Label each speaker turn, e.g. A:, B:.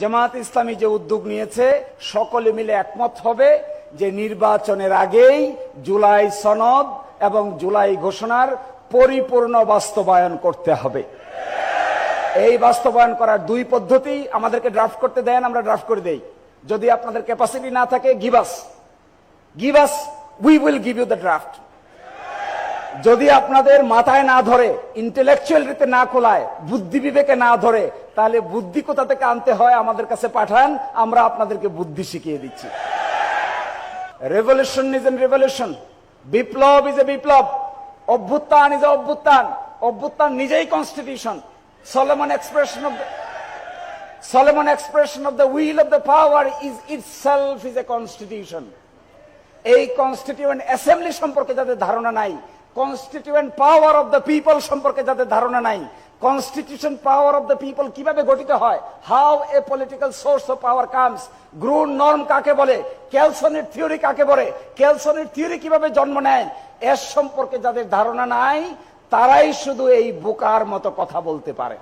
A: জামাত ইসলামী যে উদ্যোগ নিয়েছে, সকলে মিলে একমত হবে যে নির্বাচনের আগেই জুলাই সনদ এবং জুলাই ঘোষণার পরিপূর্ণ বাস্তবায়ন করতে হবে। এই বাস্তবায়ন করার দুই পদ্ধতি আমাদেরকে ড্রাফট করতে দেন, আমরা ড্রাফট করে দেই। যদি আপনাদের ক্যাপাসিটি না থাকে give us give us we will give you the draft যদি আপনাদের মাথায় না ধরে ইন্টেলেকচুয়াল রীতে না খোলায়, বুদ্ধি বিবেকে না ধরে, তাহলে বুদ্ধি কোথা থেকে আনতে হয় আমাদের কাছে পাঠান, আমরা আপনাদেরকে বুদ্ধি শিখিয়ে দিচ্ছি। রেভলিউশন ইজ এন রেভলিউশন বিপ্লব ইজ এ বিপ্লব. অভ্যুত্থান ইজ এ অভ্যুত্থান. অভ্যুত্থান নিজেই constitution solemn expression of expression of the will of of power is itself is a constitution এই কনস্টিটিউয়েন্ট অ্যাসেম্বলি সম্পর্কে যাদের ধারণা নাই constituent power of the people সম্পর্কে যাদের ধারণা নাই। Constitution power of the people কীভাবে গঠিত হয়? How a political source of power comes grundnorm কাকে বলে? ক্যালসনের থিওরি কাকে বলে? ক্যালসনের থিওরি কীভাবে জন্ম নেয়? এর সম্পর্কে যাদের ধারণা নাই, তারাই শুধু এই বোকার মতো কথা বলতে পারে।